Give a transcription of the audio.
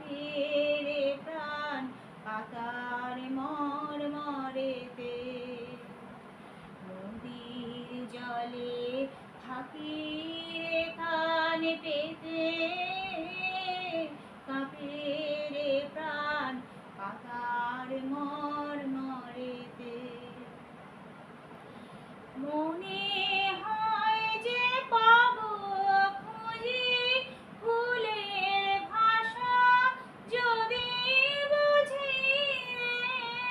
ফেরে প্রাণ, পাতার মর মরেতে। নদীর জলে থাকি কানে পেতে। কাপেরে প্রাণ, পাতার মর মরেতে। মনে